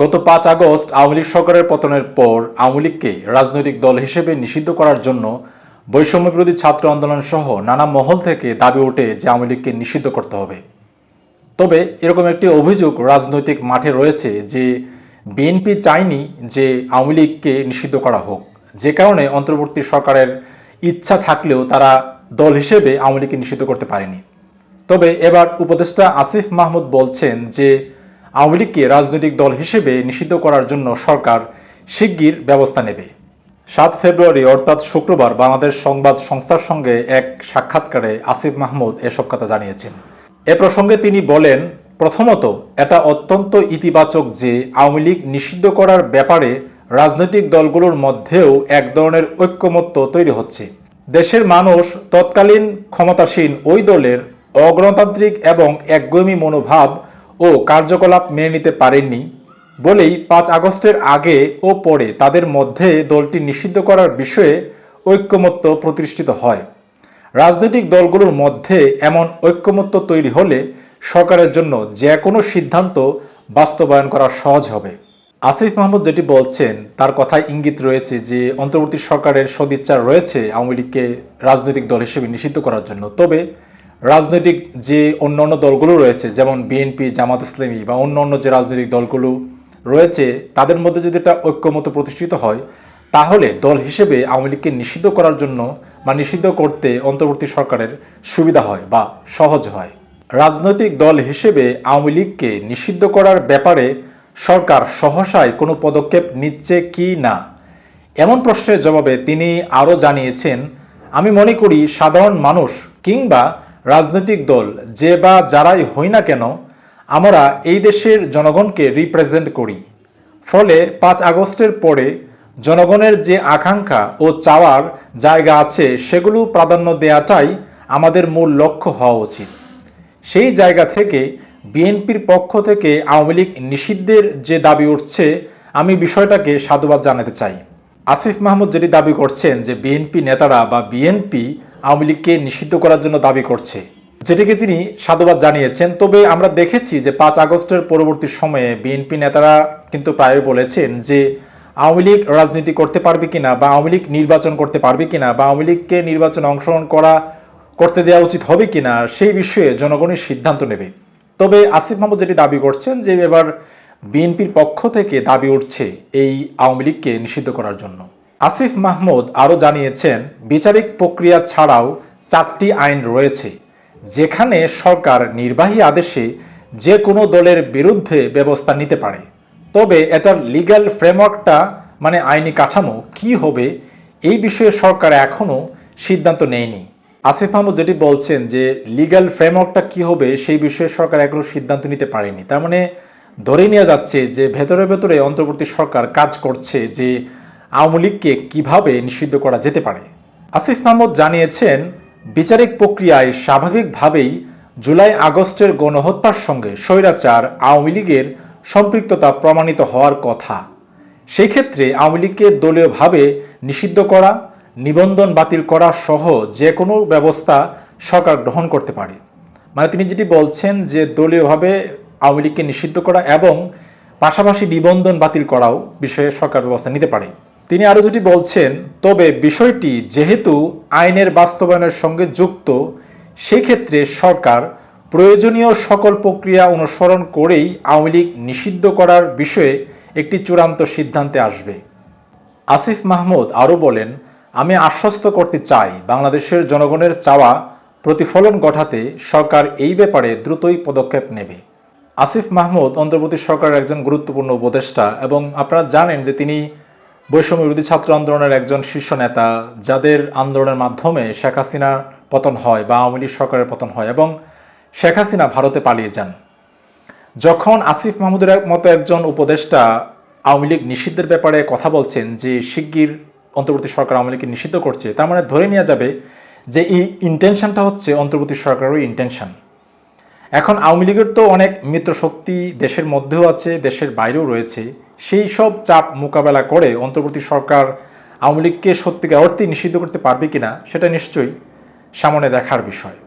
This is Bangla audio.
গত পাঁচ আগস্ট আওয়ামী লীগ সরকারের পতনের পর আওয়ামী লীগকে রাজনৈতিক দল হিসেবে নিষিদ্ধ করার জন্য বৈষম্য বিরোধী ছাত্র আন্দোলন সহ নানা মহল থেকে দাবি ওঠে যে আওয়ামী লীগকে নিষিদ্ধ করতে হবে। তবে এরকম একটি অভিযোগ রাজনৈতিক মাঠে রয়েছে যে বিএনপি চায়নি যে আওয়ামী লীগকে নিষিদ্ধ করা হোক। যে কারণে অন্তর্বর্তী সরকারের ইচ্ছা থাকলেও তারা দল হিসেবে আওয়ামী লীগকে নিষিদ্ধ করতে পারেনি। তবে এবার উপদেষ্টা আসিফ মাহমুদ বলছেন যে আওয়ামী লীগকে রাজনৈতিক দল হিসেবে নিষিদ্ধ করার জন্য সরকার শিগগির ব্যবস্থা নেবে। সাত ফেব্রুয়ারি, অর্থাৎ শুক্রবার, বাংলাদেশ সংবাদ সংস্থার সঙ্গে এক সাক্ষাৎকারে আসিফ মাহমুদ এসব কথা জানিয়েছেন। এ প্রসঙ্গে তিনি বলেন, প্রথমত, এটা অত্যন্ত ইতিবাচক যে আওয়ামী লীগ নিষিদ্ধ করার ব্যাপারে রাজনৈতিক দলগুলোর মধ্যেও এক ধরনের ঐক্যমত্য তৈরি হচ্ছে। দেশের মানুষ তৎকালীন ক্ষমতাসীন ওই দলের অগণতান্ত্রিক এবং একগুমি মনোভাব ও কার্যকলাপ মেনে নিতে পারেননি বলেই পাঁচ আগস্টের আগে ও পরে তাদের মধ্যে দলটি নিষিদ্ধ করার বিষয়ে ঐক্যমত্য প্রতিষ্ঠিত হয়। রাজনৈতিক দলগুলোর মধ্যে এমন ঐক্যমত্য তৈরি হলে সরকারের জন্য যে কোনো সিদ্ধান্ত বাস্তবায়ন করা সহজ হবে। আসিফ মাহমুদ যেটি বলছেন, তার কথায় ইঙ্গিত রয়েছে যে, অন্তর্বর্তী সরকারের সদিচ্ছা রয়েছে আওয়ামী লীগকে রাজনৈতিক দল হিসেবে নিষিদ্ধ করার জন্য। তবে রাজনৈতিক যে অন্য অন্য দলগুলো রয়েছে, যেমন বিএনপি, জামাত ইসলামী বা অন্য অন্য যে রাজনৈতিক দলগুলো রয়েছে, তাদের মধ্যে যদি একটা ঐক্যমত প্রতিষ্ঠিত হয়, তাহলে দল হিসেবে আওয়ামী লীগকে নিষিদ্ধ করার জন্য বা নিষিদ্ধ করতে অন্তর্বর্তী সরকারের সুবিধা হয় বা সহজ হয়। রাজনৈতিক দল হিসেবে আওয়ামী লীগকে নিষিদ্ধ করার ব্যাপারে সরকার সহসায় কোনো পদক্ষেপ নিচ্ছে কি না, এমন প্রশ্নের জবাবে তিনি আরও জানিয়েছেন, আমি মনে করি সাধারণ মানুষ কিংবা রাজনৈতিক দল যে বা যারাই হই না কেন, আমরা এই দেশের জনগণকে রিপ্রেজেন্ট করি। ফলে পাঁচ আগস্টের পরে জনগণের যে আকাঙ্ক্ষা ও চাওয়ার জায়গা আছে, সেগুলো প্রাধান্য দেওয়াটাই আমাদের মূল লক্ষ্য হওয়া উচিত। সেই জায়গা থেকে বিএনপির পক্ষ থেকে আওয়ামী লীগ নিষিদ্ধের যে দাবি উঠছে, আমি বিষয়টাকে সাধুবাদ জানাতে চাই। আসিফ মাহমুদ যেটি দাবি করছেন যে বিএনপি নেতারা বা বিএনপি আওয়ামী লীগকে নিষিদ্ধ করার জন্য দাবি করছে। যেটিকে তিনি সাধুবাদ জানিয়েছেন। তবে আমরা দেখেছি যে পাঁচ আগস্টের পরবর্তী সময়ে বিএনপি নেতারা কিন্তু প্রায় বলেছেন যে আওয়ামী লীগ রাজনীতি করতে পারবে কিনা বা আওয়ামী লীগ নির্বাচন করতে পারবে কিনা বা আওয়ামী লীগকে নির্বাচনে অংশগ্রহণ করা, করতে দেওয়া উচিত হবে কিনা সেই বিষয়ে জনগণের সিদ্ধান্ত নেবে। তবে আসিফ মাহমুদ যেটি দাবি করছেন যে এবার বিএনপির পক্ষ থেকে দাবি উঠছে এই আওয়ামী লীগকে নিষিদ্ধ করার জন্য। আসিফ মাহমুদ আরও জানিয়েছেন, বিচারিক প্রক্রিয়া ছাড়াও চারটি আইন রয়েছে, যেখানে সরকার নির্বাহী আদেশে যে কোনো দলের বিরুদ্ধে ব্যবস্থা নিতে পারে। তবে এটার লিগ্যাল ফ্রেমওয়ার্কটা মানে আইনি কাঠামো কি হবে, এই বিষয়ে সরকার এখনও সিদ্ধান্ত নেয়নি। আসিফ মাহমুদ যেটি বলছেন যে লিগ্যাল ফ্রেমওয়ার্কটা কি হবে, সেই বিষয়ে সরকার এখনও সিদ্ধান্ত নিতে পারেনি। তার মানে ধরে নেওয়া যাচ্ছে যে, ভেতরে ভেতরে অন্তর্বর্তী সরকার কাজ করছে যে আওয়ামী লীগকে কীভাবে নিষিদ্ধ করা যেতে পারে? আসিফ মাহমুদ জানিয়েছেন, বিচারিক প্রক্রিয়ায় স্বাভাবিকভাবেই জুলাই আগস্টের গণহত্যার সঙ্গে স্বৈরাচার আওয়ামী লীগের সম্পৃক্ততা প্রমাণিত হওয়ার কথা। সেই ক্ষেত্রে আওয়ামী লীগকে দলীয়ভাবে নিষিদ্ধ করা, নিবন্ধন বাতিল করা সহ যে কোনো ব্যবস্থা সরকার গ্রহণ করতে পারে। মানে তিনি যেটি বলছেন যে দলীয়ভাবে আওয়ামী লীগকে নিষিদ্ধ করা এবং পাশাপাশি নিবন্ধন বাতিল করাও বিষয়ে সরকার ব্যবস্থা নিতে পারে। তিনি আরও যেটি বলছেন, তবে বিষয়টি যেহেতু আইনের বাস্তবায়নের সঙ্গে যুক্ত, সেক্ষেত্রে সরকার প্রয়োজনীয় সকল প্রক্রিয়া অনুসরণ করেই আওয়ামী লীগ নিষিদ্ধ করার বিষয়ে একটি চূড়ান্ত সিদ্ধান্তে আসবে। আসিফ মাহমুদ আরও বলেন, আমি আশ্বস্ত করতে চাই বাংলাদেশের জনগণের চাওয়া প্রতিফলন ঘটাতে সরকার এই ব্যাপারে দ্রুতই পদক্ষেপ নেবে। আসিফ মাহমুদ অন্তর্বর্তী সরকারের একজন গুরুত্বপূর্ণ উপদেষ্টা এবং আপনারা জানেন যে তিনি বৈষম্য বিরোধী ছাত্র আন্দোলনের একজন শীর্ষ নেতা, যাদের আন্দোলনের মাধ্যমে শেখ হাসিনার পতন হয় বা আওয়ামী লীগ সরকারের পতন হয় এবং শেখ হাসিনা ভারতে পালিয়ে যান। যখন আসিফ মাহমুদের মতো একজন উপদেষ্টা আওয়ামী লীগ নিষিদ্ধের ব্যাপারে কথা বলছেন যে শিগগির অন্তর্বর্তী সরকার আওয়ামী লীগকে নিষিদ্ধ করছে, তার মানে ধরে নেওয়া যাবে যে এই ইন্টেনশনটা হচ্ছে অন্তর্বর্তী সরকারের ইন্টেনশন এখন আওয়ামী লীগের তো অনেক মিত্র শক্তি দেশের মধ্যেও আছে, দেশের বাইরেও রয়েছে। সেই সব চাপ মোকাবেলা করে অন্তর্বর্তী সরকার আওয়ামী লীগকে সত্যিকার অর্থে নিষিদ্ধ করতে পারবে কিনা, সেটা নিশ্চয়ই সামনে দেখার বিষয়।